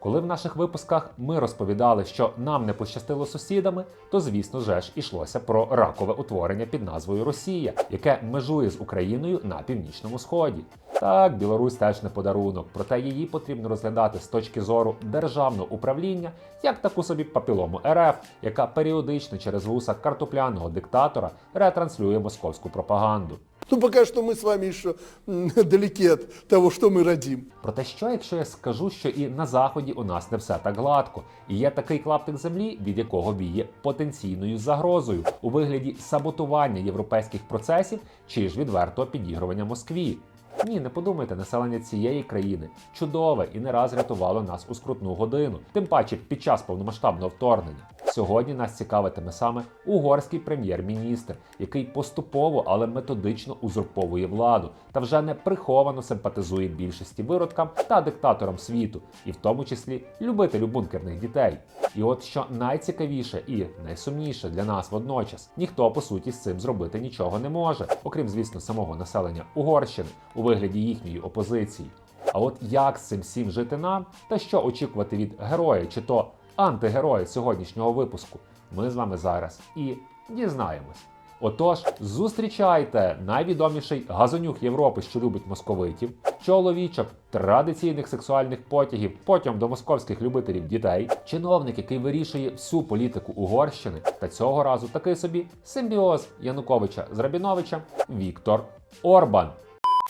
Коли в наших випусках ми розповідали, що нам не пощастило сусідами, то звісно же ж ішлося про ракове утворення під назвою Росія, яке межує з Україною на північному сході. Так, Білорусь теж не подарунок, проте її потрібно розглядати з точки зору державного управління як таку собі папілому РФ, яка періодично через вуса картопляного диктатора ретранслює московську пропаганду. Ну, пока что мы с вами еще м, далеки от того, что мы родим. Проте що, якщо я скажу, що і на заході у нас не все так гладко, і є такий клаптик землі, від якого віє потенційною загрозою у вигляді саботування європейських процесів чи ж відвертого підігрування Москві. Ні, не подумайте, населення цієї країни чудове і не раз рятувало нас у скрутну годину, тим паче під час повномасштабного вторгнення. Сьогодні нас цікавитиме саме угорський прем'єр-міністр, який поступово, але методично узурповує владу та вже не приховано симпатизує більшості виродкам та диктаторам світу, і в тому числі любителю бункерних дітей. І от що найцікавіше і найсумніше для нас водночас, ніхто по суті з цим зробити нічого не може, окрім звісно самого населення Угорщини у вигляді їхньої опозиції. А от як з цим всім жити нам, та що очікувати від героя чи то антигероя сьогоднішнього випуску, ми з вами зараз і дізнаємось. Отож, зустрічайте найвідоміший газонюх Європи, що любить московитів, чоловічок традиційних сексуальних потягів, потім до московських любителів дітей, чиновник, який вирішує всю політику Угорщини, та цього разу такий собі симбіоз Януковича з Рабіновичем Віктор Орбан.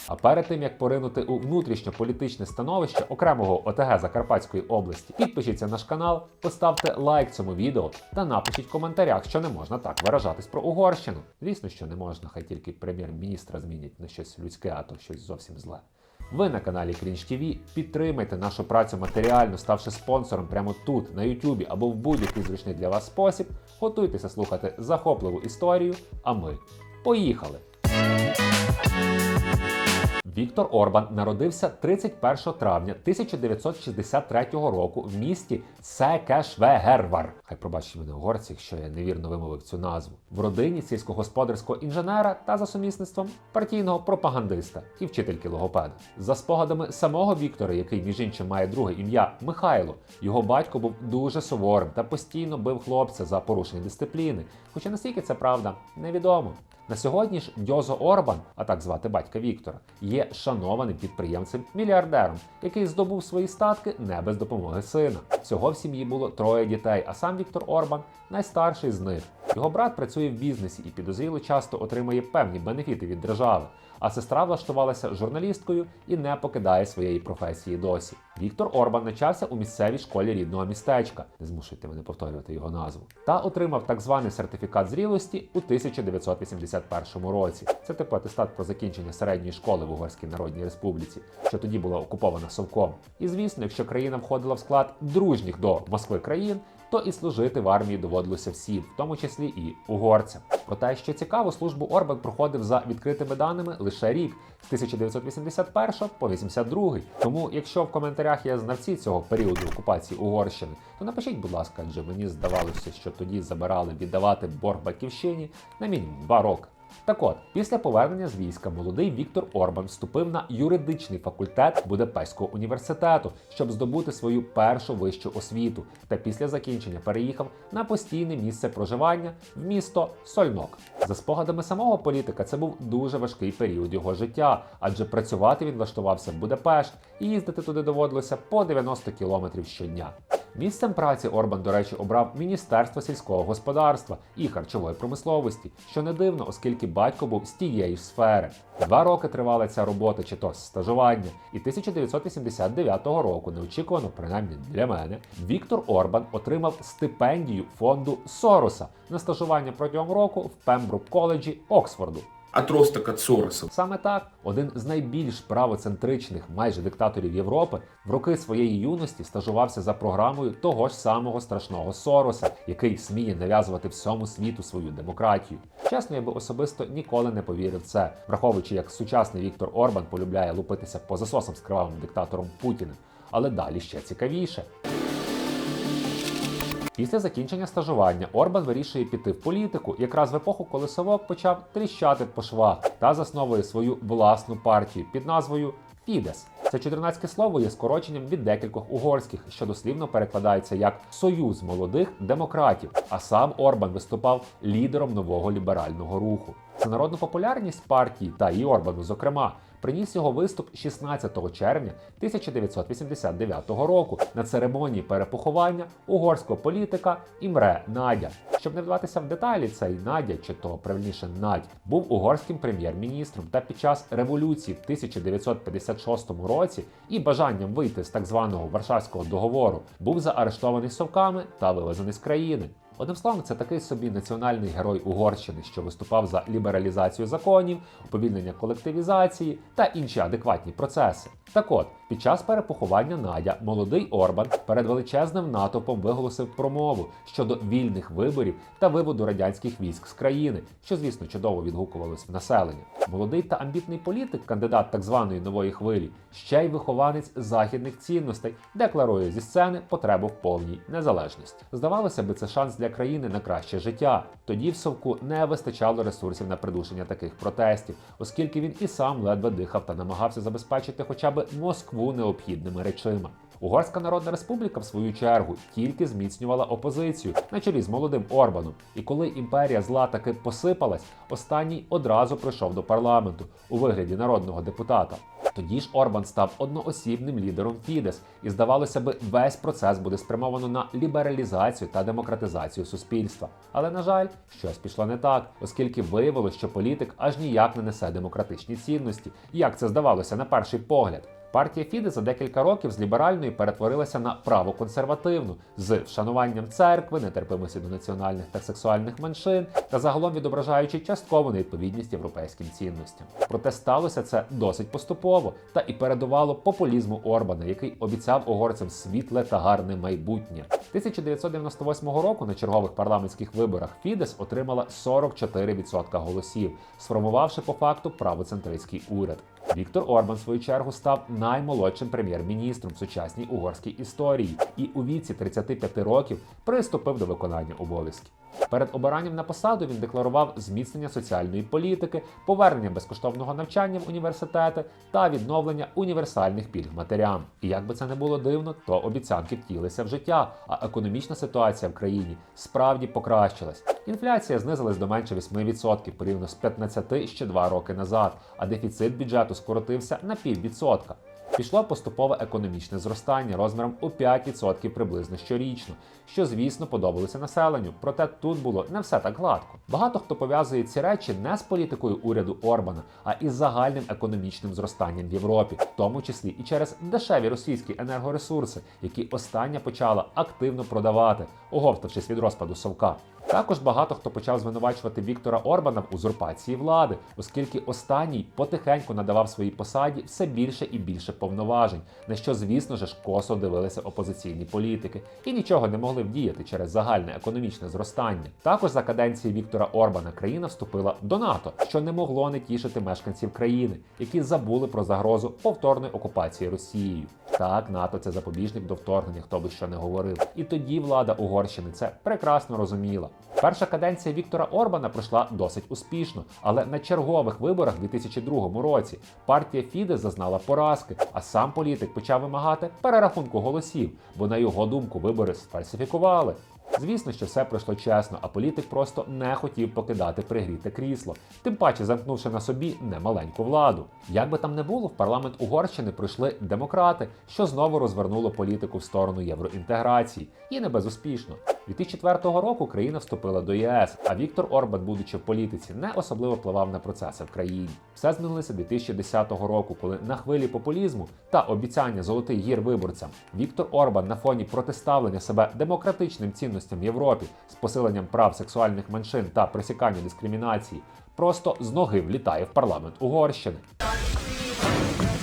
А перед тим як поринути у внутрішньополітичне становище окремого ОТГ Закарпатської області, підпишіться на наш канал, поставте лайк цьому відео та напишіть в коментарях, що не можна так виражатись про Угорщину. Звісно, що не можна, хай тільки прем'єр-міністра змінять на щось людське, а то щось зовсім зле. Ви на каналі Cringe TV підтримайте нашу працю матеріально, ставши спонсором прямо тут, на Ютубі або в будь-який зручний для вас спосіб. Готуйтеся слухати захопливу історію. А ми поїхали! Віктор Орбан народився 31 травня 1963 року в місті Секешвегервар. Хай пробачить мене угорці, якщо я невірно вимовив цю назву. В родині сільськогосподарського інженера та за сумісництвом партійного пропагандиста і вчительки логопеда. За спогадами самого Віктора, який між іншим має друге ім'я Михайло, його батько був дуже суворим та постійно бив хлопця за порушення дисципліни. Хоча наскільки це правда, невідомо. На сьогодні ж Дьозо Орбан, а так звати батька Віктора, є шанованим підприємцем-мільярдером, який здобув свої статки не без допомоги сина. Всього в сім'ї було троє дітей, а сам Віктор Орбан найстарший з них. Його брат працює в бізнесі і підозріло часто отримує певні бенефіти від держави. А сестра влаштувалася журналісткою і не покидає своєї професії досі. Віктор Орбан навчався у місцевій школі рідного містечка, не змушуйте мене повторювати його назву, та отримав так званий сертифікат зрілості у 1981 році. Це типу атестат про закінчення середньої школи в Угорській Народній Республіці, що тоді була окупована Совком. І звісно, якщо країна входила в склад дружніх до Москви країн, то і служити в армії доводилося всім, в тому числі і угорцям. Проте, що цікаво, службу Орбан проходив за відкритими даними лише рік з 1981 по 82. Тому, якщо в коментарях є знавці цього періоду окупації Угорщини, то напишіть, будь ласка, адже мені здавалося, що тоді забирали віддавати борг батьківщині на мінімум два роки. Так от, після повернення з війська молодий Віктор Орбан вступив на юридичний факультет Будапештського університету, щоб здобути свою першу вищу освіту, та після закінчення переїхав на постійне місце проживання в місто Сольнок. За спогадами самого політика, це був дуже важкий період його життя, адже працювати він влаштувався в Будапешт і їздити туди доводилося по 90 кілометрів щодня. Місцем праці Орбан, до речі, обрав Міністерство сільського господарства і харчової промисловості, що не дивно, оскільки батько був з тієї ж сфери. Два роки тривала ця робота чи то стажування, і 1989 року, неочікувано, принаймні для мене, Віктор Орбан отримав стипендію фонду Сороса на стажування протягом року в Пембрук коледжі Оксфорду. Отросток от Сороса. Саме так, один з найбільш правоцентричних майже диктаторів Європи в роки своєї юності стажувався за програмою того ж самого страшного Сороса, який сміє нав'язувати всьому світу свою демократію. Чесно, я би особисто ніколи не повірив це, враховуючи, як сучасний Віктор Орбан полюбляє лупитися по засосам з кривавим диктатором Путіним. Але далі ще цікавіше. Після закінчення стажування Орбан вирішує піти в політику, якраз в епоху, коли совок почав тріщати по швах та засновує свою власну партію під назвою Фідес. Це чотирнацьке слово є скороченням від декількох угорських, що дослівно перекладається як Союз молодих демократів. А сам Орбан виступав лідером нового ліберального руху. За народну популярність партії та і Орбану, зокрема, приніс його виступ 16 червня 1989 року на церемонії перепоховання угорського політика Імре Надя. Щоб не вдаватися в деталі, цей Надя, чи то правильніше Надь, був угорським прем'єр-міністром та під час революції в 1956 році і бажанням вийти з так званого Варшавського договору був заарештований совками та вивезений з країни. Одним словом, це такий собі національний герой Угорщини, що виступав за лібералізацію законів, уповільнення колективізації та інші адекватні процеси. Так от, під час перепоховання Надя молодий Орбан перед величезним натовпом виголосив промову щодо вільних виборів та виводу радянських військ з країни, що, звісно, чудово відгукувалось в населення. Молодий та амбітний політик, кандидат так званої нової хвилі, ще й вихованець західних цінностей, декларує зі сцени потребу в повній незалежності. Здавалося би, це шанс для країни на краще життя. Тоді в Совку не вистачало ресурсів на придушення таких протестів, оскільки він і сам ледве дихав та намагався забезпечити хоча б Москву необхідними речима. Угорська Народна Республіка, в свою чергу, тільки зміцнювала опозицію на чолі з молодим Орбаном. І коли імперія зла таки посипалась, останній одразу прийшов до парламенту у вигляді народного депутата. Тоді ж Орбан став одноосібним лідером Фідес, і здавалося би, весь процес буде спрямовано на лібералізацію та демократизацію суспільства. Але на жаль, щось пішло не так, оскільки виявилось, що політик аж ніяк не несе демократичні цінності, як це здавалося на перший погляд. Партія Фіде за декілька років з ліберальної перетворилася на правоконсервативну з вшануванням церкви, нетерпимості до національних та сексуальних меншин та загалом відображаючи часткову невідповідність європейським цінностям. Проте сталося це досить поступово та і передувало популізму Орбана, який обіцяв угорцям світле та гарне майбутнє. 1998 року на чергових парламентських виборах Фідес отримала 44% голосів, сформувавши по факту правоцентристський уряд. Віктор Орбан, в свою чергу, став наймолодшим прем'єр-міністром в сучасній угорській історії і у віці 35 років приступив до виконання обов'язків. Перед обиранням на посаду він декларував зміцнення соціальної політики, повернення безкоштовного навчання в університети та відновлення універсальних пільг матерям. І як би це не було дивно, то обіцянки втілися в життя, а економічна ситуація в країні справді покращилась. Інфляція знизилась до менше 8% порівняно з 15 ще два роки назад, а дефіцит бюджету скоротився на піввідсотка. Пішло поступове економічне зростання розміром у 5% приблизно щорічно, що, звісно, подобалося населенню. Проте тут було не все так гладко. Багато хто пов'язує ці речі не з політикою уряду Орбана, а із загальним економічним зростанням в Європі, в тому числі і через дешеві російські енергоресурси, які остання почала активно продавати, оговтавшись від розпаду совка. Також багато хто почав звинувачувати Віктора Орбана в узурпації влади, оскільки останній потихеньку надавав своїй посаді все більше і більше повноважень, на що, звісно ж, косо дивилися опозиційні політики і нічого не могли вдіяти через загальне економічне зростання. Також за каденції Віктора Орбана країна вступила до НАТО, що не могло не тішити мешканців країни, які забули про загрозу повторної окупації Росією. Так, НАТО це запобіжник до вторгнення, хто би що не говорив. І тоді влада Угорщини це прекрасно розуміла. Перша каденція Віктора Орбана пройшла досить успішно, але на чергових виборах у 2002 році партія Фідес зазнала поразки, а сам політик почав вимагати перерахунку голосів, бо на його думку вибори сфальсифікували. Звісно, що все пройшло чесно, а політик просто не хотів покидати пригріте крісло, тим паче замкнувши на собі немаленьку владу. Як би там не було, в парламент Угорщини прийшли демократи, що знову розвернуло політику в сторону євроінтеграції, і не безуспішно. 2004 року країна вступила до ЄС, а Віктор Орбан, будучи в політиці, не особливо впливав на процеси в країні. Все змінилося 2010 року, коли на хвилі популізму та обіцяння золотий гір виборцям Віктор Орбан на фоні протиставлення себе демократичним цінностям Європі з посиленням прав сексуальних меншин та присікання дискримінації просто з ноги влітає в парламент Угорщини.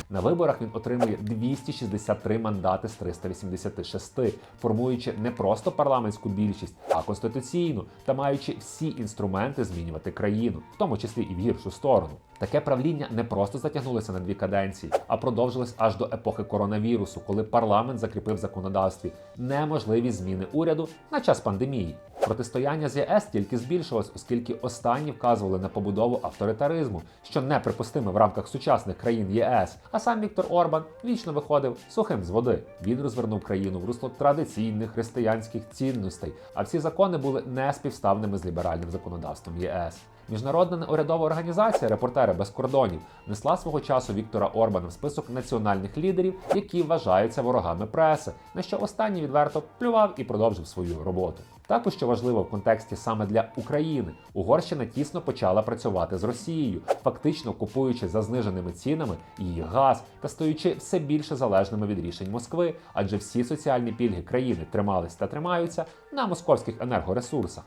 На виборах він отримує 263 мандати з 386, формуючи не просто парламентську більшість, а конституційну та маючи всі інструменти змінювати країну, в тому числі і в гіршу сторону. Таке правління не просто затягнулося на дві каденції, а продовжилось аж до епохи коронавірусу, коли парламент закріпив в законодавстві неможливість зміни уряду на час пандемії. Протистояння з ЄС тільки збільшилось, оскільки останні вказували на побудову авторитаризму, що неприпустимо в рамках сучасних країн ЄС. А сам Віктор Орбан вічно виходив сухим з води. Він розвернув країну в русло традиційних християнських цінностей, а всі закони були неспівставними з ліберальним законодавством ЄС. Міжнародна неурядова організація Репортери без кордонів несла свого часу Віктора Орбана в список національних лідерів, які вважаються ворогами преси, на що останній відверто плював і продовжив свою роботу. Також що важливо в контексті саме для України, Угорщина тісно почала працювати з Росією, фактично купуючи за зниженими цінами її газ та стаючи все більше залежними від рішень Москви, адже всі соціальні пільги країни тримались та тримаються на московських енергоресурсах.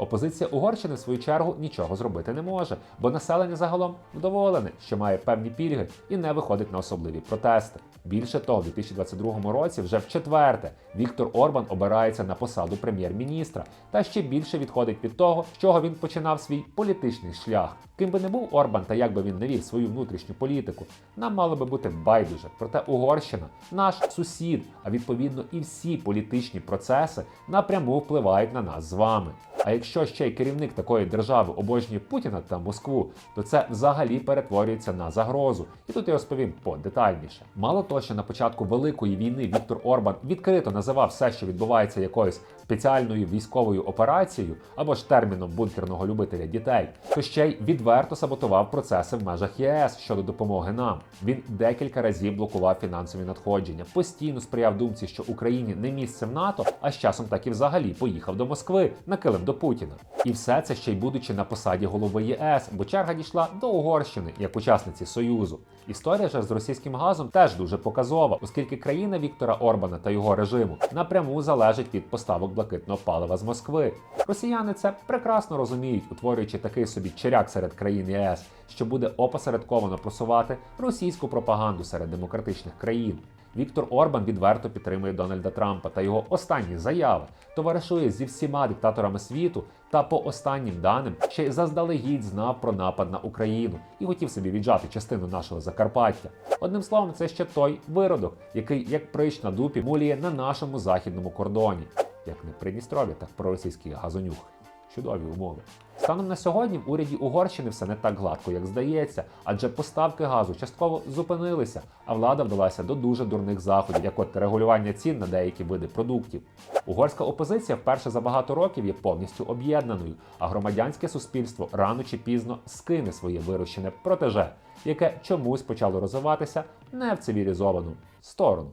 Опозиція Угорщини, в свою чергу, нічого зробити не може, бо населення загалом вдоволене, що має певні пільги і не виходить на особливі протести. Більше того, в 2022 році вже в четверте Віктор Орбан обирається на посаду прем'єр-міністра та ще більше відходить від того, з чого він починав свій політичний шлях. Ким би не був Орбан та як би він не вів свою внутрішню політику, нам мало би бути байдуже. Проте Угорщина наш сусід, а відповідно і всі політичні процеси напряму впливають на нас з вами. А якщо ще й керівник такої держави обожнює Путіна та Москву, то це взагалі перетворюється на загрозу. І тут я розповім подетальніше. Мало того, що на початку великої війни Віктор Орбан відкрито називав все, що відбувається якоюсь спеціальною військовою операцією або ж терміном бункерного любителя дітей, то ще й відверто саботував процеси в межах ЄС щодо допомоги нам. Він декілька разів блокував фінансові надходження, постійно сприяв думці, що Україні не місце в НАТО, а з часом так і взагалі поїхав до Москви на килим до Путіна. І все це ще й будучи на посаді голови ЄС, бо черга дійшла до Угорщини як учасниці Союзу. Історія ж з російським газом теж дуже показова, оскільки країна Віктора Орбана та його режиму напряму залежить від поставок блакитного палива з Москви. Росіяни це прекрасно розуміють, утворюючи такий собі черяк серед країн ЄС, що буде опосередковано просувати російську пропаганду серед демократичних країн. Віктор Орбан відверто підтримує Дональда Трампа та його останні заяви, товаришує зі всіма диктаторами світу та по останнім даним ще й заздалегідь знав про напад на Україну і хотів собі віджати частину нашого Закарпаття. Одним словом, це ще той виродок, який як прищ на дупі муліє на нашому західному кордоні, як не Придністров'я, так проросійський газонюх. Чудові умови. Станом на сьогодні в уряді Угорщини все не так гладко, як здається, адже поставки газу частково зупинилися, а влада вдалася до дуже дурних заходів, як от регулювання цін на деякі види продуктів. Угорська опозиція вперше за багато років є повністю об'єднаною, а громадянське суспільство рано чи пізно скине своє вирощене протеже, яке чомусь почало розвиватися не в цивілізовану сторону.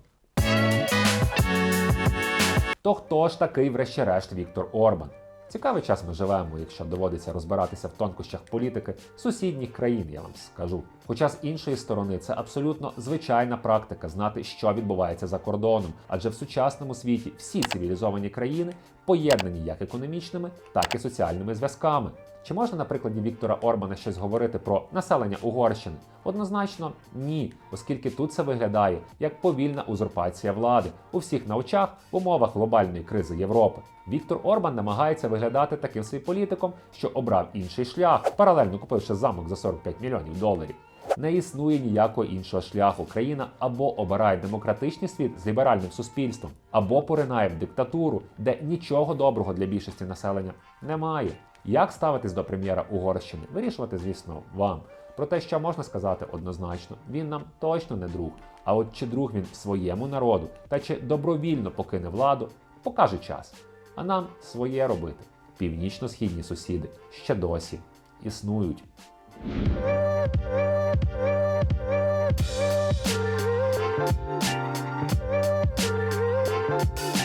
То хто ж такий, врешті-решт, Віктор Орбан? Цікавий час ми живемо, якщо доводиться розбиратися в тонкощах політики сусідніх країн, я вам скажу. Хоча з іншої сторони це абсолютно звичайна практика знати, що відбувається за кордоном, адже в сучасному світі всі цивілізовані країни поєднані як економічними, так і соціальними зв'язками. Чи можна на прикладі Віктора Орбана щось говорити про населення Угорщини? Однозначно ні, оскільки тут це виглядає як повільна узурпація влади у всіх на очах в умовах глобальної кризи Європи. Віктор Орбан намагається виглядати таким свій політиком, що обрав інший шлях, паралельно купивши замок за 45 мільйонів доларів. Не існує ніякого іншого шляху. Країна або обирає демократичний світ з ліберальним суспільством, або поринає в диктатуру, де нічого доброго для більшості населення немає. Як ставитись до прем'єра Угорщини? Вирішувати, звісно, вам. Про те, що можна сказати однозначно, він нам точно не друг. А от чи друг він своєму народу, та чи добровільно покине владу, покаже час. А нам своє робити. Північно-східні сусіди ще досі існують. We'll be right.